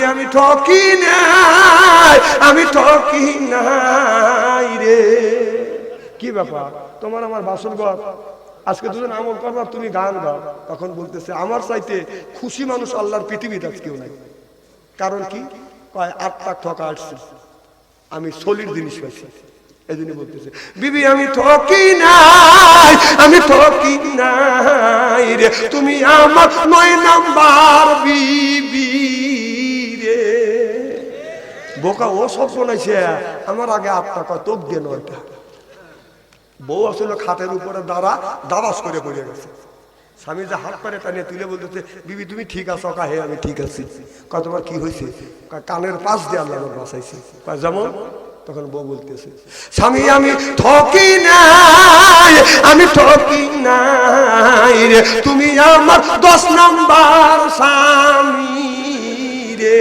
বিবি আমি ঠকি নাই, আমি ঠকি নাই রে। কি ব্যাপার? তোমার আমার বাসন ঘর? আজকে দুজন আমল করবার তুমি গান গাও। তখন বলতেছে, আমার চাইতে খুশি মানুষ আল্লাহর পৃথিবীতে কেউ নাই। কারণ কি? কয়, আট লাখ ঠকা আসছে। আমি সলিড জিনিস পাইছি। এই বলতেছে, বিবি, আমি ঠকি নাই, আমি ঠকি নাই রে। তুমি আমার নয় নাম্বার বিবি। বোকা, ও সব শোনাইছে আমার আগে আটটা কয় তোক দিয়ে বউ আসলে খাটের উপরে, দাঁড়া, দাবাস করে পড়ে গেছে। স্বামী যে হাত পারে টানিয়ে তুলে বলতেছে, বিবি, তুমি ঠিক আছো? কা হে আমি ঠিক আছি। কয় তোমার কি হয়েছে? কানের পাশ দিয়ে আল্লাহ আমার বাঁচাইছে। যেমন? তখন বউ বলতেছে, স্বামী, আমি ঠকি নাই, আমি ঠকি নাই রে, তুমি আমার দশ নাম্বার স্বামী রে।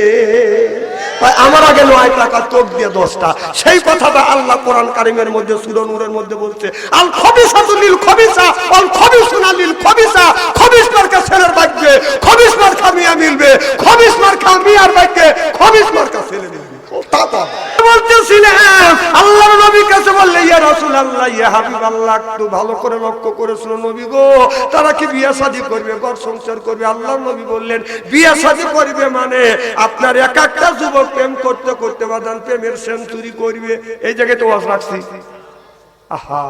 আমার আগে নয় টাকা চোখ দিয়ে দশটা। সেই কথাটা আল্লাহ কোরআন কারিমের মধ্যে সুরনুরের মধ্যে বলছে। আল খবিসা নীল খবিসা অল খবিসুনা নীল খবিসা। খবিস মার্কা ছেলের ভাগ্যে খবিস মার্কা মিয়া মিলবে খবিস মার্কা মিয়ার ভাগ্যে খবিস মার্কা ছেলে মিলবে। তা। মানে আপনার এক একটা যুবক প্রেম করতে করতে বাদান প্রেমের সেঞ্চুরি করবে। এই জায়গায় তো রাখছি। আহা,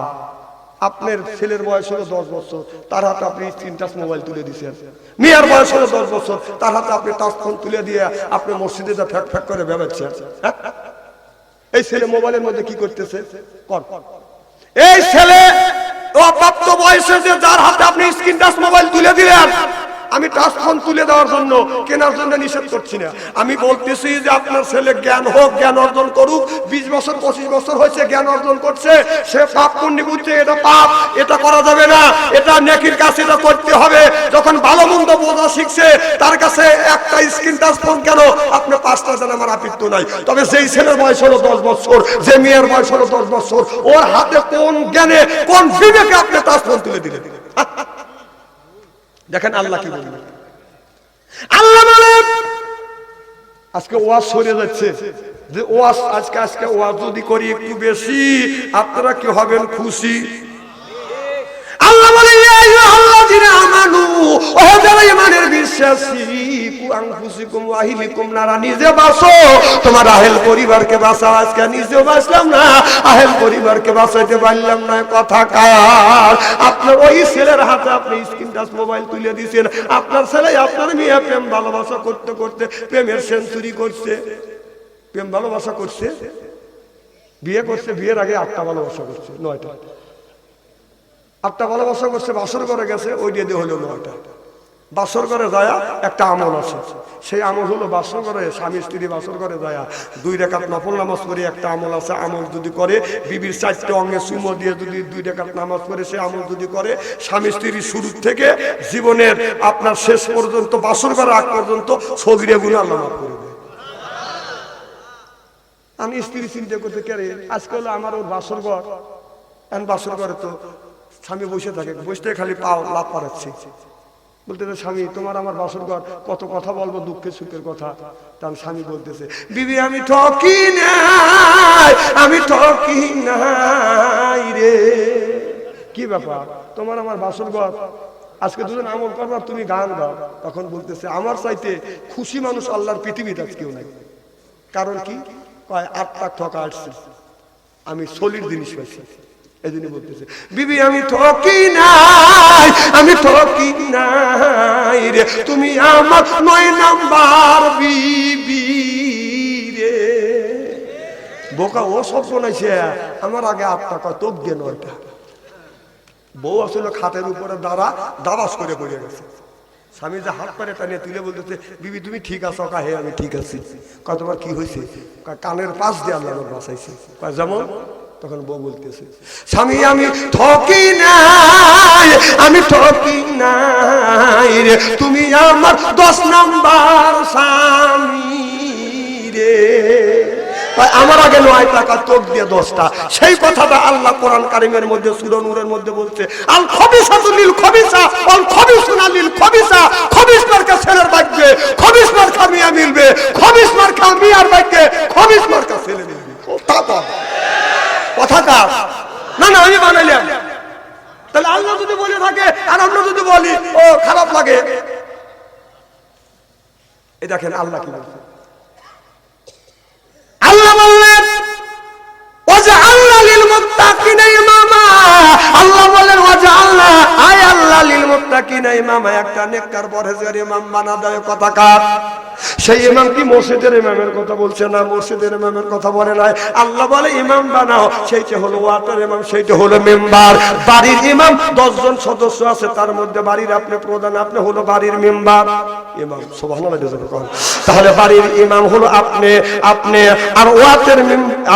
আপনার ছেলের বয়স হলো দশ বছর, তার হাতে আপনি স্ক্রিন মোবাইল তুলে দিয়েছেন মেয়ের বয়স হলো দশ বছর, তার হাতে আপনি টাচ ফোন তুলে দিয়ে আপনি মসজিদে যা ফ্যাক ফ্যাক করে হ্যাঁ? এই ছেলে মোবাইলের মধ্যে কি করতেছে? কর। এই ছেলে অপ্রাপ্ত বয়সে যে যার হাতে আপনি স্ক্রিন টাচ মোবাইল তুলে দিলেন আমি টাচ ফোন তুলে দেওয়ার জন্য কেনার জন্য নিষেধ করছি না। আমি বলতেছি যে আপনার ছেলে জ্ঞান হোক, জ্ঞান অর্জন করুক, বিশ বছর, পঁচিশ বছর হয়েছে, জ্ঞান অর্জন করছে, সে পাপ পুণ্যি বুঝছে এটা পাপ, এটা করা যাবে না, এটা নেকির কাছে এটা করতে হবে। যখন ভালো মন্দ বোঝা শিখছে, তার কাছে একটা স্ক্রিন টাচ ফোন কেন? আপনি পাঁচটা যেন আমার আপিত্য নাই। তবে যেই ছেলের বয়স হলো দশ বছর, যে মেয়ের বয়স হলো দশ বছর, ওর হাতে কোন জ্ঞানে, কোন বিবেকে আপনি টাচ ফোন তুলে দিলে দিলেন? দেখেন আল্লাহ কি বলবেন আল্লাহ বলেন আজকে ওয়াজ সরে যাচ্ছে যে ওয়াজ আজকে আজকে ওয়াজ যদি করি একটু বেশি আপনারা কি হবেন খুশি? আল্লাহ বলে ইয়া আইয়ুহাল্লাযীনা আমানু ও যারা ইমানের বিশ্বাসী আপনার ছেলে, আপনার মেয়ে প্রেম ভালোবাসা করতে করতে প্রেমের সেঞ্চুরি করছে। প্রেম ভালোবাসা করছে। বিয়ে করছে, বিয়ের আগে আটটা ভালোবাসা করছে, নয়টা। আটটা ভালোবাসা করছে, বাসর করে গেছে, ওই দিয়ে দিয়ে হলো নয়টা। বাসর করে যায় একটা আমল আছে। সেই আমল হলো বাসর করে স্বামী স্ত্রী বাসর করে যায় দুই রেখাত নফল নামাজ করে একটা আমল আছে, আমল যদি করে, বিবির চারটে অঙ্গে সুমো দিয়ে যদি দুই রেখাত নামাজ করে সে আমল যদি করে, স্বামী স্ত্রী শুরু থেকে জীবনের আপনার শেষ পর্যন্ত বাসর করার আগ পর্যন্ত সগিরে গুলো আল্লাহ মাফ করে আমি স্ত্রী চিন্তা করতে, কে আজকে হলো আমার ওর বাসর ঘর এখন বাসর ঘরে তো স্বামী বসে থাকে, বসতে খালি পাও লাভ পারাচ্ছে বলতেছে স্বামী, তোমার আমার বাসর ঘর, কত কথা বলব, দুঃখের সুখের কথা। তার স্বামী বলতেছে, বিবি, আমি ঠকি নাই, আমি ঠকি নাই রে। কি ব্যাপার? তোমার আমার বাসর ঘর, আজকে দুজন আমল করবার তুমি গান গাও। তখন বলতেছে, আমার চাইতে খুশি মানুষ আল্লাহর পৃথিবীতে আজ কেউ নাই। কারণ কি? কয় আট লাখ ঠকা আসছে। আমি সলিড জিনিস পাইছি। এই জন্য বলতেছে, বিবি, আমি ঠকি নাই, আমি ঠকি নাই রে। তুমি আমার নয় নাম্বার বিবি রে। বোকা, ও সব শোনাইছে আমার আগে আট কত দিয়ে নয়টা বউ আসলে খাতের উপরে দাঁড়া, দাবাস করে পড়ে গেছে। স্বামী যে হাত পারে টানিয়ে তুলে বলতেছে, বিবি, তুমি ঠিক আছো? কা হে আমি ঠিক আছি। কয় তোমার কি হয়েছে কানের পাশ দিয়ে আল্লাহ বাঁচাইছে। যেমন তখন বউ বলতেছে, স্বামী, আমি ঠকি নাই, আমি ঠকি নাই রে, তুমি আমার দশ নাম্বার স্বামী রে। আমার আগে নয় টাকা, চোখ দিয়ে দশটা। সেই কথাটা আল্লাহ কোরআন কারিমের মধ্যে সুরনুরের মধ্যে বলছে, আল খবিসা নীল খবিসা অল খবিসুনা নীল খবিসা, খবিস মার্কা ছেলের ভাগ্যে, খবিস মার্কা মিয়া মিলবে, খবিস মার্কা মিয়ার বাইকে খবিস মার্কা ছেলে কথা বল কথা কার? না না, আমি বানাইলাম। তাহলে আল্লাহ যদি বলে থাকে, আর আমরা যদি বলি, ও, খারাপ লাগে। এই দেখেন আল্লাহ কি বলছে। আল্লাহ বললেন আল্লাহ বলেন আল্লাহ একটা নেককার, পরহেজগার ইমাম বানা দেয় কথা কার? সেই ইমাম কি মসজিদের ইমামের কথা বলছে না? মসজিদের ইমামের কথা বলে নাই। আল্লাহ বলে, ইমাম বানাও। সেইটা হলো ওয়াটার ইমাম, সেইটা হলো মেম্বার। বাড়ির ইমাম, দশজন সদস্য আছে, তার মধ্যে বাড়ির আপনি প্রধান, আপনি হলো বাড়ির মেম্বার। ইমাম তাহলে বাড়ির ইমাম হলো আপনি আপনি, আর ওয়াতের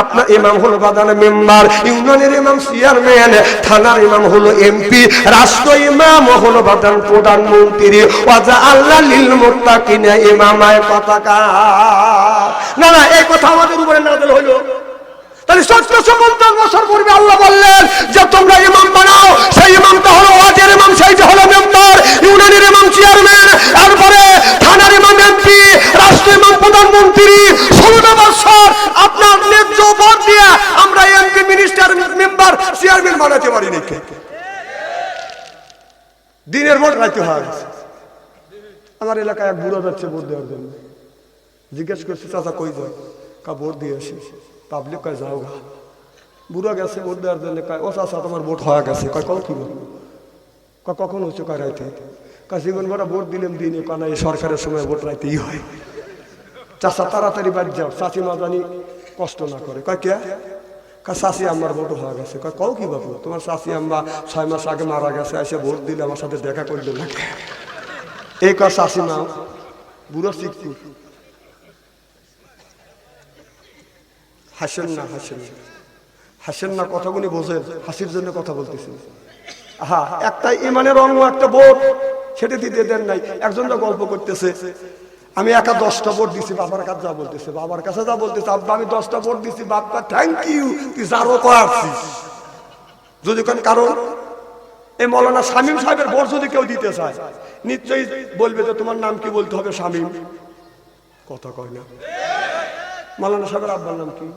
আপনার ইমাম হলো বাদানের মেম্বার। ইউনিয়নের ইমাম, চেয়ারম্যান, থানার ইমাম হলো এমপি। রাষ্ট্র ইমাম হলো বাদান প্রধানমন্ত্রী ওয়াজা আল্লাহ লিল মুত্তাকিনা ইমামায় পতাকা। না না, এই কথা আমাদের উপরে তোমরা ইমাম বানাও। সেই ইমামটা হলো ওয়াজের ইমাম সেইটা হলো চেয়ারম্যান, তারপরে থানার ইমাম, এমপি রাষ্ট্র ইমাম, প্রধানমন্ত্রী, ষোলোটা আপনার ন্যায্য ভোট দিয়ে আমরা এমপি, মিনিস্টার, মেম্বার, চেয়ারম্যান বানাতে পারি নাকি দিনের ভোট রাইতে হয় আমার এলাকায় এক বুড়ো যাচ্ছে ভোট দেওয়ার জন্য। জিজ্ঞেস করছি, চাচা, কই যাও? কা, ভোট দিয়ে আসি। পাবলিক কয়, যাও গা। বুড়ো গেছে ভোট দেওয়ার জন্য, কয়, ও চাচা, তোমার ভোট হওয়া গেছে। কয় কল কি কয়, কখন হচ্ছে কয়, রাইতে। কয়, জীবন বড় ভোট দিলাম দিনে। কানা এই সরকারের সময় ভোট রাইতেই হয়। চাচা, তাড়াতাড়ি বাদ যাও। চাচি মা জানি কষ্ট না করে। কয়, কে? চাচি আমার ভোট হয়ে গেছে। কও কি বাবু তোমার চাচি আম্মা ছয় মাস আগে মারা গেছে। এসে ভোট দিলে আমার সাথে দেখা করলে লাগে এই চাচি মা বুড়ো শিখছি হাসেন না হাসেন না। হাসেন না কথাগুলি বোঝেন, হাসির জন্য কথা বলতেছি হ্যাঁ একটা ইমানের অঙ্গ, একটা বোট সেটা দিতে দেন নাই। একজন তো গল্প করতেছে, আমি একা দশটা ভোট দিছি, বাবার কাছে যা বলতেছে, বাবার কাছে যা বলতেছে, আব্বা, আমি দশটা ভোট দিছি বাপ্পা থ্যাংক ইউ তুই যারও করছিস যদি কারণ এই মৌলানা শামীম সাহেবের ভোট যদি কেউ দিতে চায়, নিশ্চয়ই বলবে যে তোমার নাম কি বলতে হবে শামীম? কথা কয় না। মৌলানা সাহেবের আব্বার নাম কি?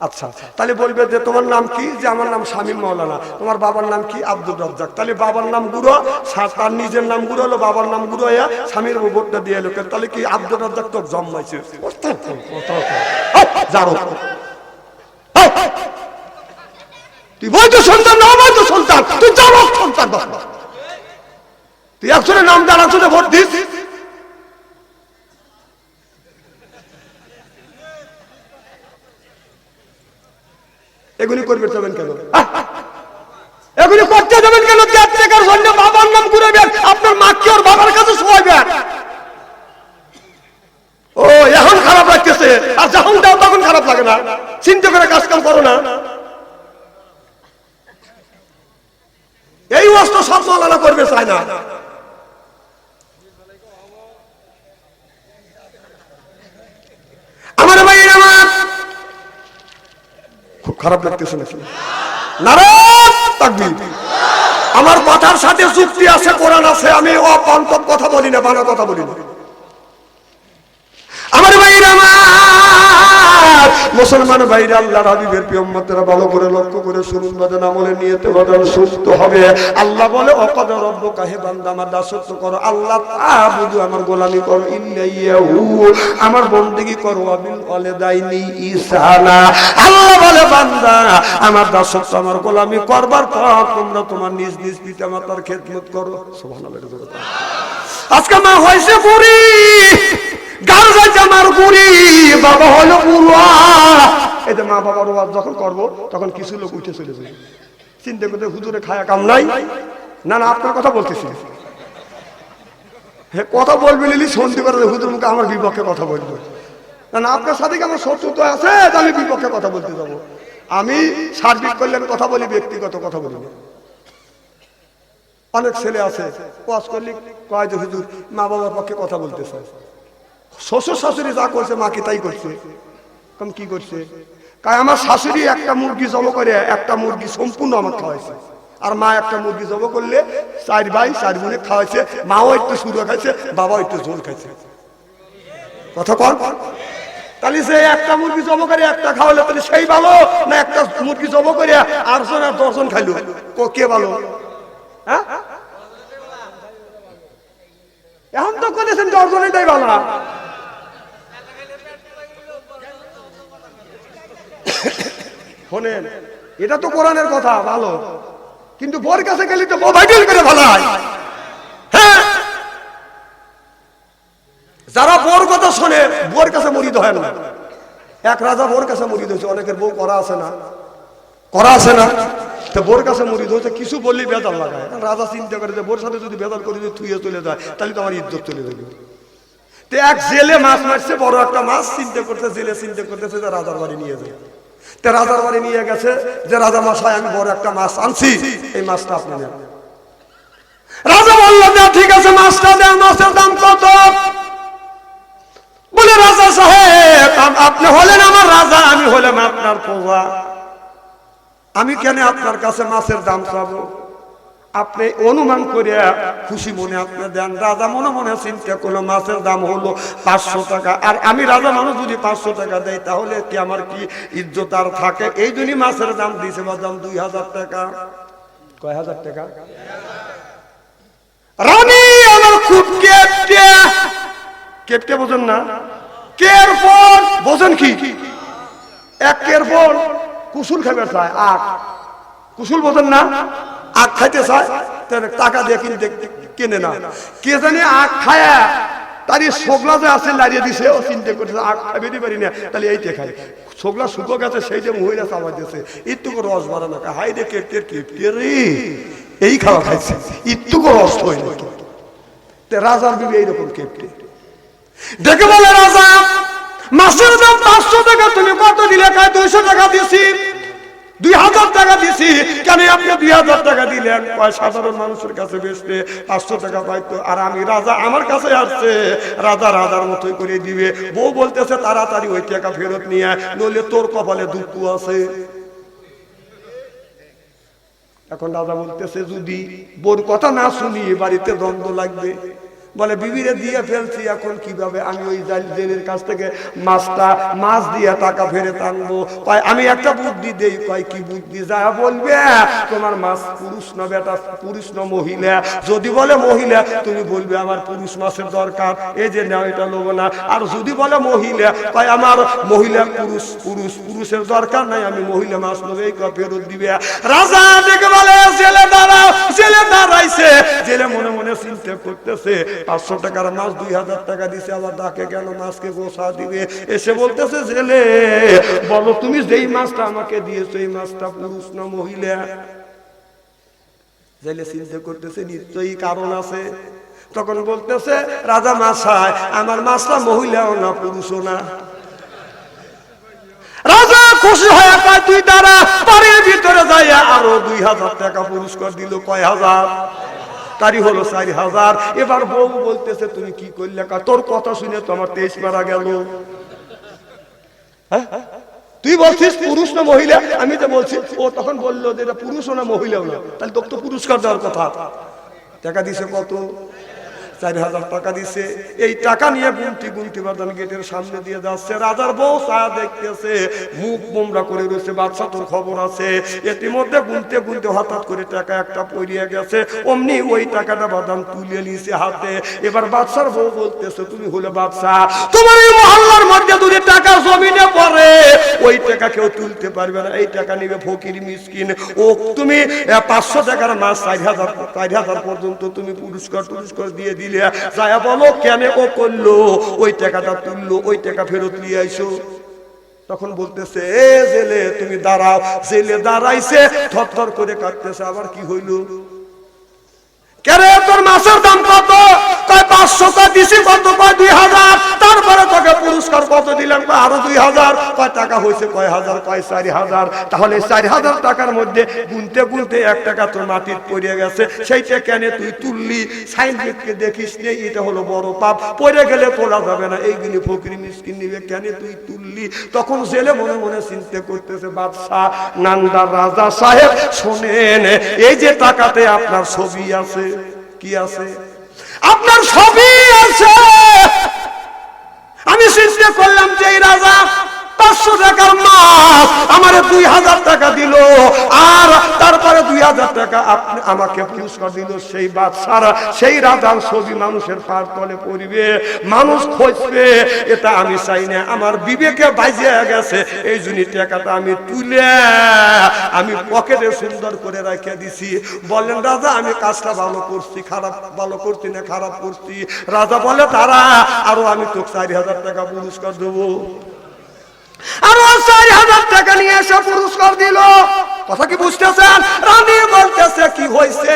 আচ্ছা তাহলে বলবে যে তোমার নাম কি? যে আমার নাম শামীম মৌলানা, তোমার বাবার নাম কি? আব্দুল রাজ্জাক। তাহলে বাবার নাম গুরু তার নিজের নাম গুরু হলো, বাবার নাম গুরু হইয়া স্বামীর ভোটটা দিয়ে লোকে তাহলে কি আব্দুর রাজ্জাক তোর জন্মাইছে জানো তুই বৈধ সন্তান না অবৈধ সন্তান, তুই জানো সন্তান বাবা। তুই একজনের নাম জানা শুনে ভোট দিস। এগুলি করবে যাবেন কেন? এগুলি করতে যাবেন কেন? ত্যাগ ত্যাগের জন্য বাবার নাম ঘুরাবেন আপনার মাকে ওর বাবার কাছে শোয়াবেন ও, এখন খারাপ লাগতেছে। আর যখন দাও, তখন খারাপ লাগে না। চিন্তা করে কাজ কাম করো না। এই অস্ত্র সব করবে চায় না? আমার ভাই খুব খারাপ লাগতেছে নাকি? আমার কথার সাথে চুক্তি আছে, কোরআন আছে, আমি অপন্তব কথা বলি না বানা কথা বলি না। মুসলমান ভাইরা আল্লাহর হাবিবের পিয়ম্মতেরা ভালো করে লক্ষ্য করে শুনুন বাদন আমলে নিয়েতে বাদন সুস্থ হবে। আল্লাহ বলে, অকদ রব্ব কাহে বান্দা, আমার দাসত্ব করো। আল্লাহ তাবুদু আমার গোলামি করো। ইল্লাইয়াহু আমার বন্দেগী করো। আবিল ওয়ালে দাইনি ইসানা আল্লাহ বলে, বান্দা, আমার দাসত্ব, আমার গোলামি করবার পর তোমরা তোমার নিজ নিজ পিতা মাতার খেদমত করো। সুবহানাল্লাহ আজকে মা হয়েছে বুড়ি যাইছে আমার বাবা হলো মা বাবার ওয়াজ যখন করব, তখন কিছু লোক উঠে চলে যাবে। চিন্তা করতে হুজুরে খায়া কাম নাই। না না, আপনার কথা বলতেছি। কথা লিলি হুজুর মুখে আমার বিপক্ষে কথা বলব। না না, আপনার সাথে আমার শত্রুতা আছে? আমি বিপক্ষে কথা বলতে যাব। আমি সার্বিক করলে আমি কথা বলি, ব্যক্তিগত কথা বলি। অনেক ছেলে আছে কয় যে, হুজুর, মা বাবার পক্ষে কথা বলতে চায়। শ্বশুর শাশুড়ি যা করছে মা কি তাই করছে। কম কি করছে? কায়, আমার শাশুড়ি একটা মুরগি জব করে, একটা মুরগি সম্পূর্ণ আমার খাওয়াইছে। আর মা একটা মুরগি জব করলে চার ভাই, চার বোনে খাওয়াইছে, মাও একটু শুরু খাইছে, বাবাও একটু ঝোল খাইছে। কথা কন তাহলে সে একটা মুরগি জব করে, একটা খাওয়ালে তাহলে সেই ভালো, না একটা মুরগি জব করে আটজন আর দশজন খাইলো? কে ভালো? হ্যাঁ? এখন তো করেছেন দশজনেরটাই ভালো শোনেন, এটা তো কোরআনের কথা, ভালো। কিন্তু বোর কাছে গেলে তো মোবাইল করে ভালো হয়? যারা বোর কথা শোনে বোর কাছে মরিদ হয় না। এক রাজা বোর কাছে মরিদ হয়েছে, অনেকের বউ করা আছে না। করা আছে না। তো বোর কাছে মরিদ হয়েছে, কিছু বললেই বেদাল লাগায়। রাজা চিন্তা করে যে বোর সাথে যদি বেদাল করে যদি থুয়ে চলে যায়, তাহলে তো আমার ইজ্জত চলে যাবে। তো এক জেলে মাছ মারছে, বড় একটা মাছ চিন্তা করতে জেলে চিন্তা করতেছে যে রাজার বাড়ি নিয়ে যায়। তে রাজার বাড়ি নিয়ে গেছে, যে রাজা মশাই, আমি বড় একটা মাছ আনছি। এই মাছটা আপনি নেন। রাজা বলল না ঠিক আছে, মাছটা দেন, মাছের দাম কত? বলে, রাজা সাহেব আপনি হলেন আমার রাজা, আমি হলাম আপনার প্রজা আমি কেন আপনার কাছে মাছের দাম চাবো? আপনি অনুমান করিয়া খুশি মনে আপনি দেন। রাজা মনে মনে চিন্তা করল মাছের দাম হলো পাঁচশো টাকা। আর আমি রাজা মানুষ যদি পাঁচশো টাকা দেয় তাহলে কি আমার কি ইজ্জত আর থাকে? এই জন্যই মাছের দাম দিয়েছে বা দাম দুই হাজার টাকা। কয় হাজার টাকা? রানী আমার খুব কেপটে কেপটে বোঝেন না? কের পর? বোঝেন কি? এক কের পর কুসুল খাবে চায় আট। কুসুল বোঝেন না? আখ খাইতে চায় টাকা দিয়ে কিনতে কেনে না। কে জানি আখ খায়া, তারই সোগলা যে আছে লাড়িয়ে দিছে, ও চিন্তা করছে, আখ খাবে পারি না, তাহলে এইটা খাই সোগলা শুকো গেছে সেই যে মহিলা চাপা দিয়েছে একটুকু রস বাড়া না হাই রে কেটে কেটে রে? এই খাওয়া খাইছে একটুকু রস হয় না রাজার বিবি এইরকম কেপটে দেখে বলে রাজা, মাসের দাম পাঁচশো টাকা, তুমি কত দিলে? কায়, দুইশো টাকা দিয়েছি। দুই হাজার টাকা দিয়েছি কেন দুই হাজার টাকা মানুষের কাছে পাঁচশো টাকা আর আমি রাজা, আমার কাছে রাজা রাজার মতোই করে দিবে। বউ বলতেছে, তাড়াতাড়ি ওই টাকা ফেরত নিয়ে নইলে তোর কপালে দুঃখ আছে। এখন রাজা বলতেছে, যদি বোর কথা না শুনি বাড়িতে দ্বন্দ্ব লাগবে। বলে, বিবিরে দিয়ে ফেলছি, এখন কীভাবে? আমি ওই জেলের কাছ থেকে মাছটা, মাছ দিয়ে টাকা ফেরত আনব। কয়, আমি একটা বুদ্ধি দেই। কয়, কি বুদ্ধি? যা বলবে, তোমার মাছ পুরুষ না বেটা, পুরুষ না মহিলা। যদি বলে মহিলা, তুমি বলবে আমার পুরুষ মাছের দরকার। এই যে নাও, এটা লোবো না। আর যদি বলে মহিলা, কয়, আমার মহিলা পুরুষ পুরুষ, পুরুষের দরকার নাই, আমি মহিলা মাছ নেব, এই ফেরত দিবে। রাজা দেখে বলে, জেলে দাঁড়া জেলে দাঁড়াইছে। জেলে মনে মনে চিন্তা করতেছে পাঁচশো টাকার মাছ দুই হাজার টাকা দিছে, আবার ডাকে কেন মাছকে গোসা দিবে। এসে বলতেছে জেলে বলো তুমি যেই মাছটা আমাকে দিয়েছ, এই মাছটা পুরুষ না মহিলা? জেলে চিন্তা করতেছে, নিশ্চয়ই কারণ আছে। তখন বলতেছে, রাজা মাছায় আমার মাছটা মহিলাও না, পুরুষও না। রাজা খুশি হয়ে কয়, তুই তারা বাড়ির ভিতরে যাইয়া আরও দুই হাজার টাকা পুরস্কার দিল। কয়, হাজার। তারই হলো চারি হাজার। এবার বউ বলতেছে, তুমি কি করলে কা? তোর কথা শুনে তোমার তেইশ মারা গেল। হ্যাঁ? তুই বলছিস পুরুষ না মহিলা? আমি তো বলছি, ও তখন বলল যে এটা পুরুষও না মহিলাও না তাহলে তোর তো পুরস্কার দেওয়ার কথা। টাকা দিছে কত? চার হাজার টাকা দিছে। এই টাকা নিয়ে গুনতি গুনতি বাদান গেটের সামনে দিয়ে যাচ্ছে। রাজার বউ চা দেখতেছে, মুখ বোমরা করে রয়েছে বাচ্চা তোর খবর আছে। ইতিমধ্যে গুনতে গুনতে হঠাৎ করে টাকা একটা পড়িয়ে গেছে। অমনি ওই টাকাটা বাদাম তুলে নিয়েছে হাতে। এবার বাচ্চার বউ বলতেছে, তুমি হলে বাচ্চা তোমার এই মহল্লার মধ্যে যদি টাকা জমিনে পড়ে, ওই টাকা কেউ তুলতে পারবে না। এই টাকা নিবে ফকির মিসকিন। ও, তুমি পাঁচশো টাকার মাছ চার হাজার চার হাজার পর্যন্ত তুমি পুরস্কার টুরস্কার দিয়ে দিলে, যায়া বলো কেন ও করল? ওই টাকাটা তুললো, ওই টাকা ফেরত নিয়ে আইসো। তখন বলতেছে, এ জেলে, তুমি দাঁড়াও। জেলে দাঁড়াইছে থর করে কাটতেছে আবার কি হইল? কেরে, তোর মাছের দাম কত? কয়, পাঁচশো, কয়, দিছি, কত? কয়, দুই হাজার। পুরস্কার কত দিলাম? আরও দুই হাজার। কয়, টাকা হয়েছে কয় হাজার? কয়, চারি হাজার। তাহলে চারি হাজার টাকার মধ্যে গুনতে গুনতে এক টাকা তোর মাটির পড়ে গেছে। সেইটা কেন তুই তুললি। সাইনবোর্ডকে দেখিস নেই এটা হলো বড় পাপ। পড়ে গেলে তোলা যাবে না। এইগুলি ফকরি মিসকিন নিবে, কেন তুই তুললি? তখন জেলে মনে মনে চিন্তা করতেছে বাদশাহ নান্দার রাজা সাহেব, শোনেন, এই যে টাকাতে আপনার ছবি আছে, কি আছে? আপনার ছবি আছে! আমি চিন্তা করলাম যে রাজা পাঁচশো টাকার মাছ আমারে দুই হাজার টাকা দিল। আর তারপরে দুই হাজার টাকা আপনি আমাকে পুরস্কার দিল সেই বাদশারা, সেই রাজার ছবি মানুষের পার তলে পড়বে, মানুষ খুঁজবে। এটা আমি চাই না, আমার বিবেকে বাজিয়ে গেছে, এই জন্য টাকাটা আমি তুলে, আমি পকেটে সুন্দর করে রেখে দিছি। বলেন, রাজা, আমি কাজটা ভালো করছি, খারাপ, ভালো করছি না, খারাপ করছি? রাজা বলে তারা আরও আমি তো চারি হাজার টাকা পুরস্কার দেবো। আরও চারি হাজার টাকা নিয়ে এসে পুরস্কার দিল। কথা কি বুঝতেছেন? রানী বলতেছে কি হয়েছে?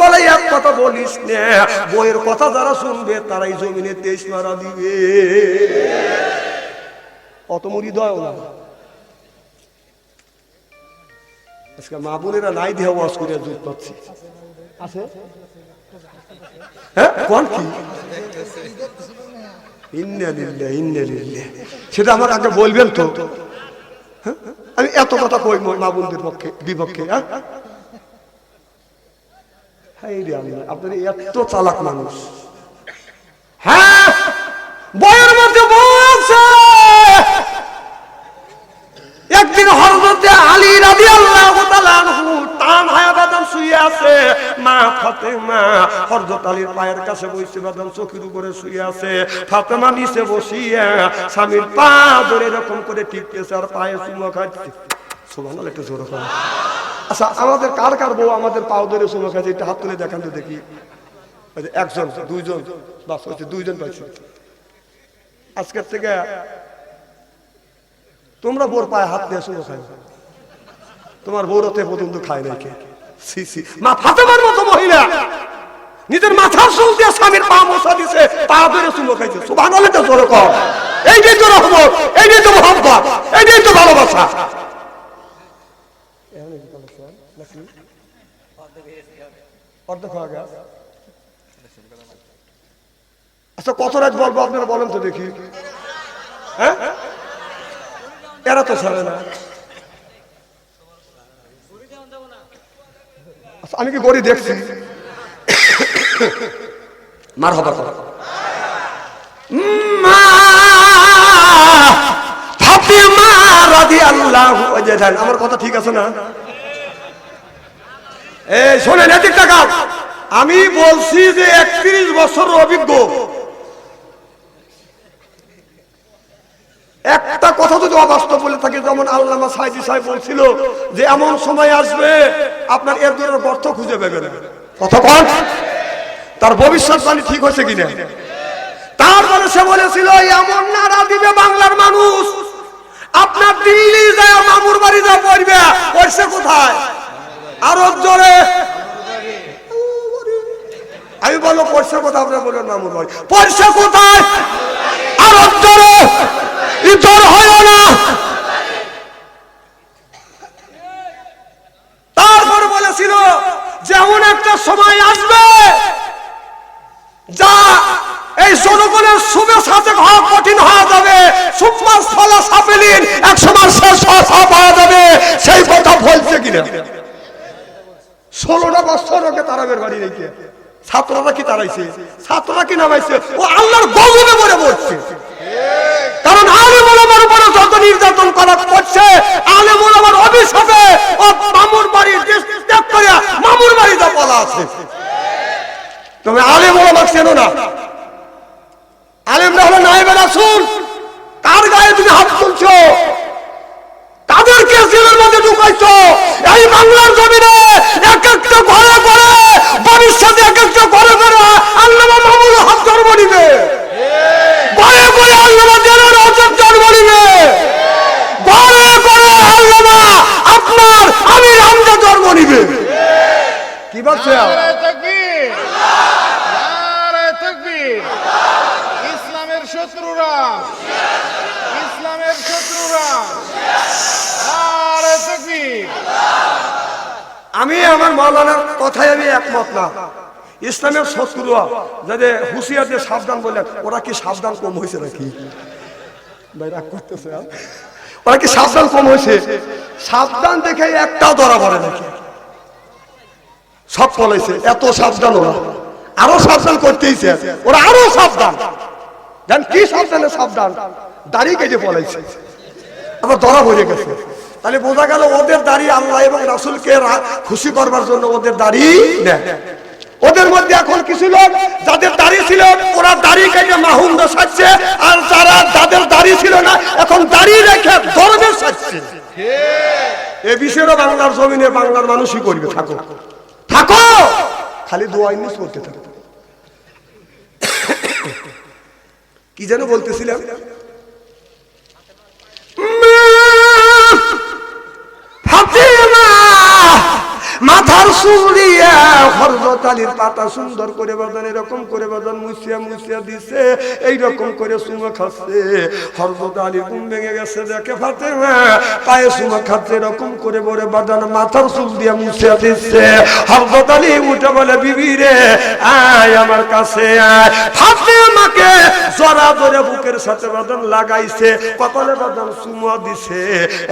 বলে এক কথা বলিস নে বইয়ের কথা যারা শুনবে তারাই জমিনে তেইশ মারা দিবে। অত মুড়ি দয় না। আজকে মা বোনেরা নাই দেহ ওয়াজ করে যুগ পাচ্ছি। আছে? হ্যাঁ কোন কি? সেটা আমার আগে বলবেন তো। হ্যাঁ? আমি এত কথা কই মা বোনদের পক্ষে বিপক্ষে হ্যাঁ? আল্লাহ, আপনার এত চালাক মানুষ। হ্যাঁ? একদিন হরজতে আলী রাদিয়াল্লাহু তাআলা আনহু শুয়ে আছে। মা ফাতেমা হরজত আলীর পায়ের কাছে বসে বাদাম চোখের উপরে শুয়ে আছে। ফাতেমা নিচে বসিয়া স্বামীর পা ধরে এরকম করে টিপতেছে আর পায়ে চুমো খাচ্ছে আচ্ছা আমাদের কার কার বউ আমাদের পাও ধরে চুমো খাচ্ছে একটু হাত তুলে দেখান তো দেখি। একজন, দুইজন, বাস হচ্ছে দুইজন পাইছে। আজকের থেকে তোমরা বোর পায়ে হাত দিয়ে শুনো খাই তোমার বৌরতে পর্যন্ত খায় নাই কে? মা ফাতেমার মতো মহিলা। নিজের মাথার চুল দিয়ে স্বামীর পা মশা দিছে পা ধরে চুমো খাইছে। সুবাহ তো জোরে কর এইটাই তো রহমত এইটাই তো মোহাম্মত এইটাই তো ভালোবাসা। আচ্ছা কত রাত বলব আপনারা বলেন তো দেখি। হ্যাঁ? এরা তো ছাড়ে না। আমি কি গড়ি দেখছি? মার হবার কথা আমার কথা ঠিক আছে না? এই শোনেন, এদিক টাকা আমি বলছি যে একত্রিশ বছর অভিজ্ঞ। একটা কথা যদি অবাস্তব বলে থাকে, যেমন আল্লামা সাইদি সাহেব বলছিল যে, এমন সময় আসবে আপনার এর দূরের অর্থ খুঁজে পাবেন কন তার ভবিষ্যৎবাণী ঠিক হয়েছে কিনা? তারপরে সে বলেছিল, এমন নারা দিবে বাংলার মানুষ। আপনার দিল্লি যায়, মামুর বাড়ি যা পড়বে। পড়ছে কোথায়? আরও জোরে। আমি বলো পড়ছে কোথায়? আপনার মামুর বাড়ি। পড়ছে কোথায়? আরও জোরে। ইতর হয় না তারপর বলেছিল যেমন একটা সময় আসবে, যা এই জনগণের শুভে সাথে হওয়া কঠিন হয়ে যাবে। সুপার ফলা সাপেলিন এক সময় শেষ হওয়া সাপ হয়ে যাবে। সেই কথা বলছে কিনা? ষোলোটা বছর ওকে তারাবের বাড়ি রেখে ছাত্ররা কি তারাইছে? ছাত্ররা কি নামাইছে? ও আল্লাহর গজবে মরে পড়ছে কারণ আলে মোলামার উপরে যত নির্যাতন করা করছে আলে মোলামার অভিশাপে ও মামুর বাড়ি দেশ ত্যাগ করে মামুর বাড়িতে বলা আছে। তুমি আলে মোলামার চেনো না। আলেমরা হলো নাইবে রাসূল। কার গায়ে তুমি হাত তুলছো? তাদেরকে জেলের মধ্যে ঢুকাইছো। এই বাংলার জমিনে এক একটা ঘরে ঘরে ভবিষ্যতে এক একটা ঘরে ঘরে আল্লাহ মামুল হক জন্ম নিবে। ঘরে ঘরে আল্লাহ জেলের হজর জন্ম নিবে ঘরে ঘরে আল্লাহ আমি রামজা জন্ম নিবে। কি তাকবীর! ইসলামের শত্রুরা। ইসলামের শত্রুরা! আমি আমার মৌলানার কথায় আমি একমত না। ইসলামের শত্রুরা যাদের হুঁশিয়ার দিয়ে সাবধান বলে ওরা কি সাবধান কম হয়েছে নাকি? ভাই রাগ করতেছে আর? ওরা কি সাবধান কম হয়েছে? সাবধান দেখে একটাও ধরা পড়ে নাকি সব ফলাইছে, এত সাবধান ওরা। আরও সাবধান করতেইছে। ওরা আরও সাবধান। জান কি সাবধানে সাবধান। দাড়ি কেটে পলাইছে আবার ধরা পড়ে গেছে। তাহলে বোঝা গেল ওদের দাড়ি আল্লাহ এবং রাসুলকে খুশি করবার জন্য ওদের দাড়ি নেয়। ওদের মধ্যে এখন কিছু লোক, যাদের দাড়ি ছিল, ওরা দাড়ি কেটে মাহুম সাজছে। আর যারা, যাদের দাড়ি ছিল না, এখন দাড়ি রেখে ধর্মের সাজছে। এ বিষয়েরও বাংলার জমিনে বাংলার মানুষই করবে, থাকো। থাকো! খালি দোয়া ইংলিশ করতে থাকো। কি যেন বলতেছিলাম ফাতেমা মাথার চুল দিয়ে হরজত আলীর পাতা সুন্দর করে বাদন এরকম করে বাদন মুছিয়া মুছিয়া দিছে, এইরকম করে সুমা খাচ্ছে। হরজত আলীর ঘুম ভেঙে গেছে, দেখে ফাতেমা, পায়ে সুমা খাচ্ছে, এরকম করে বলে বাদন মাথার চুল দিয়ে মুছিয়া দিচ্ছে হরজত আলী উঠে বলে, বিবি রে, আয় আমার কাছে আয়। ফাতেমাকে জরা ধরে বুকের সাথে বাদন লাগাইছে, কপালে বাদন সুমা দিছে,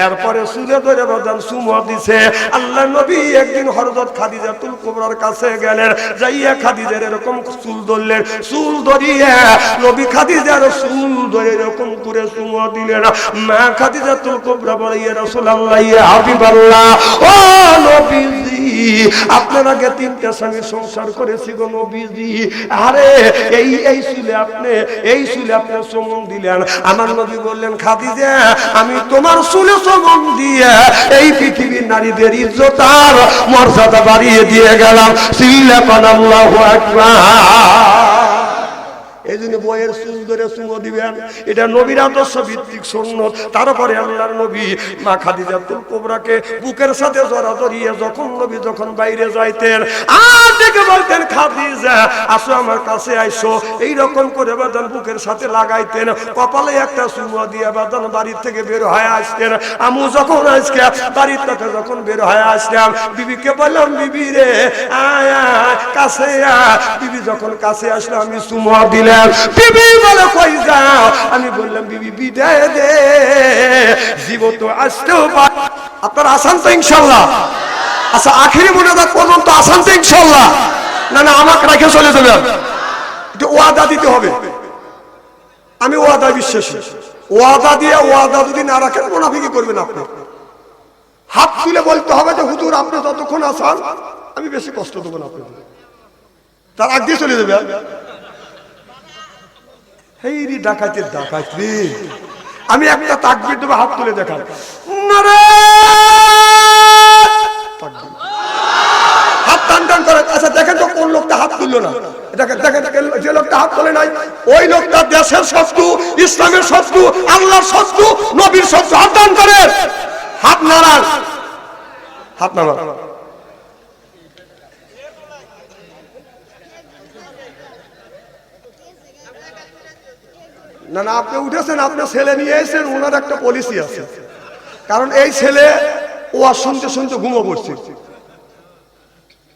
এরপরে সুরে ধরে বাদন সুমা দিছে। আল্লাহ নবী একদিন হরজত খাদিজাতুল কুবরার কাছে গেলেন, যাইয়া খাদিজার এরকম চুল ধরলেন, চুল ধরিয়ে নবী খাদিজার চুল ধরে এরকম করে চুমো দিলেন। মা খাদিজাতুল কুবরা বলে, ইয়া রাসূলুল্লাহ, ইয়া হাবিবাল্লাহ, ও নবীজি আপনার আগে তিনটা সংসার করেছি গো নবীজি। আরে, এই এই শুলে আপনি, এই শুলে আপনি সমন দিলেন। আমার নবী বললেন, খাদিজা, আমি তোমার শুলে সমন দিয়ে এই পৃথিবীর নারীদের ইজ্জত মর্যাদা বাড়িয়ে দিয়ে গেলাম। আল্লাহু আকবার। এই জন্য বইয়ের চুল ধরে চুমো দিবেন। এটা নবীর আদর্শ ভিত্তিক সুন্নত। তারপরে আল্লাহর নবী মা খাদিজাতুল কোবরাকে বুকের সাথে জড়া জড়িয়ে যখন নবী যখন বাইরে যাইতেন আর দেখে বলতেন, খাদিজা, আসো আমার কাছে আইসো। এই রকম করে বাদন বুকের সাথে লাগাইতেন। কপালে একটা চুমো দিয়ে বাদন বাড়ির থেকে বের হয়ে আসতেন। আমু যখন আজকে বাড়ির থেকে যখন বের হয়ে আসলাম, বিবিকে বললাম, বিবি রে, আয় কাছে। বিবি যখন কাছে আসলো, আমি চুমো দিলাম। বিবি, বলে কই যাও? আমি বললাম, বিবি, বিদায় দে। জীব তো আসতেও পারে আপনার আসান তো ইনশাল্লাহ। আচ্ছা আখেরি মোনাজাত পর্যন্ত আসান তো ইনশাল্লাহ। না না, আমাকে রেখে চলে যাবে ওয়াদা দিতে হবে। আমি ওয়াদা বিশ্বাসী। ওয়াদা দিয়ে ওয়াদা যদি না রাখেন মোনাফিকি করবেন আপনি? হাত তুলে বলতে হবে যে, হুজুর, আপনি যতক্ষণ আসান আমি বেশি কষ্ট দেবো না আপনাকে। তার আগ দিয়ে চলে যাবে এই রে ডাকাত আমি একটা তাকবির দেবো, হাত তুলে দেখান হাত টান টান করে আচ্ছা দেখেন তো কোন লোকটা হাত তুললো না। যে লোকটা হাত নাই, ওই লোকটা দেশের শত্রু, ইসলামের শত্রু, আল্লাহর শত্রু, নবীর শত্রু। হাত টান করে। হাত নাড়ান। হাত নাড়ান। না না, আপনি উঠেছেন আপনার ছেলে নিয়ে এসেছেন ওনার একটা পলিসি আছে। কারণ এই ছেলে, ও আর শুনতে শুনতে ঘুমো পড়ছে।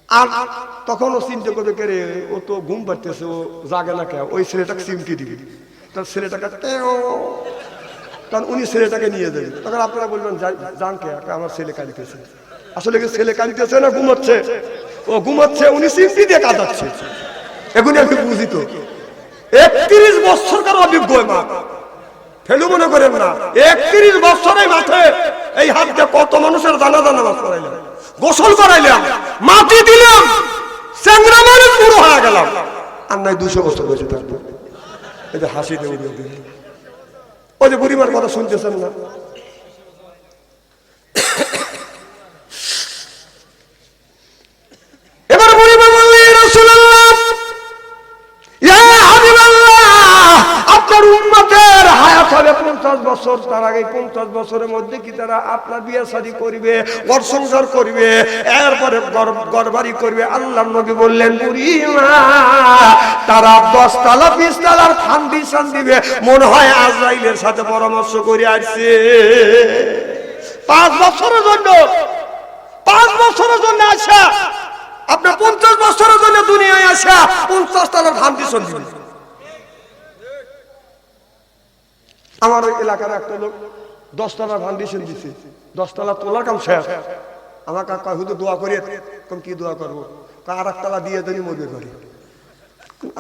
আর তখন ও চিন্তা করবে, কে রে, ও তো ঘুম পাড়তেছে, ও জাগে না কে ওই ছেলেটাকে চিমটি দিবি। তার ছেলেটাকে। কারণ উনি ছেলেটাকে নিয়ে যাবেন তখন আপনারা বলবেন "যাই- যান কে আমার ছেলে কাঁদিতেছে। আসলে কি ছেলে কাঁদিতেছে না ঘুমাচ্ছে? ও ঘুমাচ্ছে, উনি চিমটি দিয়ে কাঁদাচ্ছে। এখনই আমি বুঝিত একত্রিশ বছরকার অভিজ্ঞ মা। ফেলু মনে করেন না। একত্রিশ বছরের মাঠে এই হাতটা কত মানুষের দানা দানা মাছ করাইলাম। গোসল করাইলাম। মাটি দিলাম। চ্যাংরা মানুষ বুড়ো হয়ে গেলাম। আর নাই দুশো বছর বেঁচে থাকব। এই যে হাসি দেবো ওই যে বুড়িমার কথা শুনতেছেন না? আপনার উম্মতের হায়াত হবে পঞ্চাশ বছর, তার আগে পঞ্চাশ বছরের মধ্যে কি তারা আপনার বিয়ে করবে, ঘর সংসার করবে, এরপরে গড়বাড়ি করবে? আল্লাহ নবী বললেন ফান্ডিশন দিবে। মনে হয় আজরাইলের সাথে পরামর্শ করে আসছে। পাঁচ বছরের জন্য, পাঁচ বছরের জন্য আসা। আপনার পঞ্চাশ বছরের জন্য দুনিয়ায় আসা পঞ্চাশ তালার ফান্ডিশন দিবে। আমার ওই এলাকার একটা লোক দশতলা ফাউন্ডেশন দিছে। দশতলা তোলার কাম শেষ। আমার কাকা হুদু দোয়া করে। কম, কি দোয়া করব? আর একতলা দিয়ে দেনি মরবে করে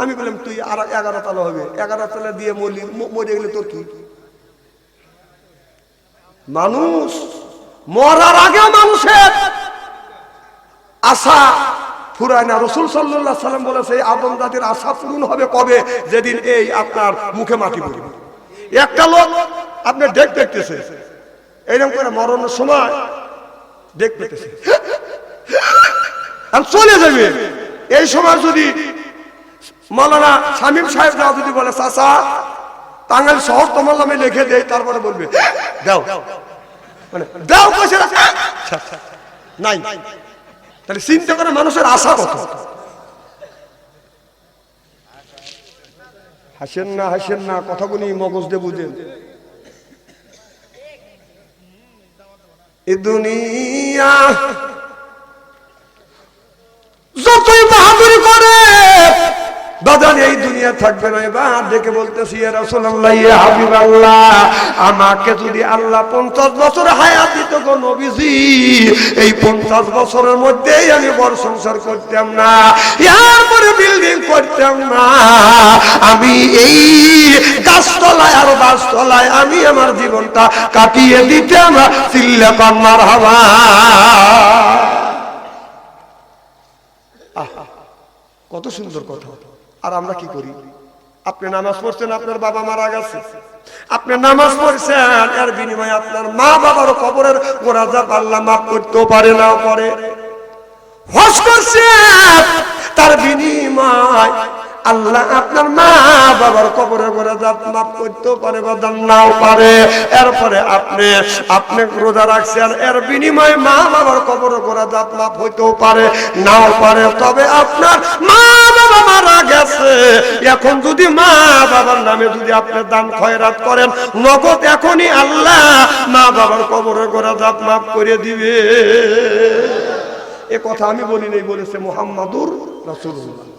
আমি বললাম, তুই আর এগারো তালা হবে। এগারো তালা দিয়ে মরলি মরে গেলে তোর কি? মানুষ মরার আগে মানুষের আশা ফুরায় না। রসুল সাল্লাহ সাল্লাম বলেছে আদম জাতির আশা পূরণ হবে কবে? যেদিন এই আপনার মুখে মাটি পড়বে। একটা লোক আপনি ডেক দেখতেছে। এইরকম করে মরণের সময় ডেক পেতেছে। চলে যাবে। এই সময় যদি মৌলানা শামীম সাহেব রাও যদি বলে চাচা টাঙ্গাইল শহর তোমার নামে লিখে দেয় তারপরে বলবে দাও। মানে দাও না আচ্ছা, আচ্ছা, নাই। তাহলে চিন্তা করে মানুষের আশা কত? হাসেন না হাসেন না কথাগুলি মগজ দিয়ে বুঝেন এ দুনিয়া যতই বাহাদুরি করে বাজার এই দুনিয়া থাকবে না। এবার ডেকে বলতেছি ইয়া হাবিবাল্লাহ, আমাকে যদি আল্লাহ 50 বছর হায়াত দিত গো নবীজি, এই 50 বছরের মধ্যেই আমি বড় সংসার করতাম না এরপরে বিল্ডিং করতাম না। আমি এই গাছতলায় আর বাসতলায় আমি আমার জীবনটা কাটিয়ে দিতাম। চিল্লা পান্নার হাওয়া কত সুন্দর কথা। আর আমরা কি করি? আপনি নামাজ পড়ছেন, আপনার বাবা মারা গেছে। আপনি নামাজ পড়ছেন, এর বিনিময়ে আপনার মা বাবার কবরের গোড়াজা আল্লাহ মাফ করতেও পারে না পারে। তার বিনিময় আল্লাহ আপনার মা বাবার কবরে করে জাত মাফ করতেও পারে বা দান নাও পারে। এরপরে আপনি আপনি রোজা রাখছেন, এর বিনিময়ে মা বাবার কবরে করে জাত মাফ হইতেও পারে, নাও পারে। তবে আপনার মা বাবা মারা গেছে। এখন যদি মা বাবার নামে যদি আপনি দান খয়রাত করেন, নগদ এখনই আল্লাহ মা বাবার কবরে করে জাত মাফ করে দিবে। এ কথা আমি বলি নাই, বলেছে মোহাম্মদুর রাসূলুল্লাহ।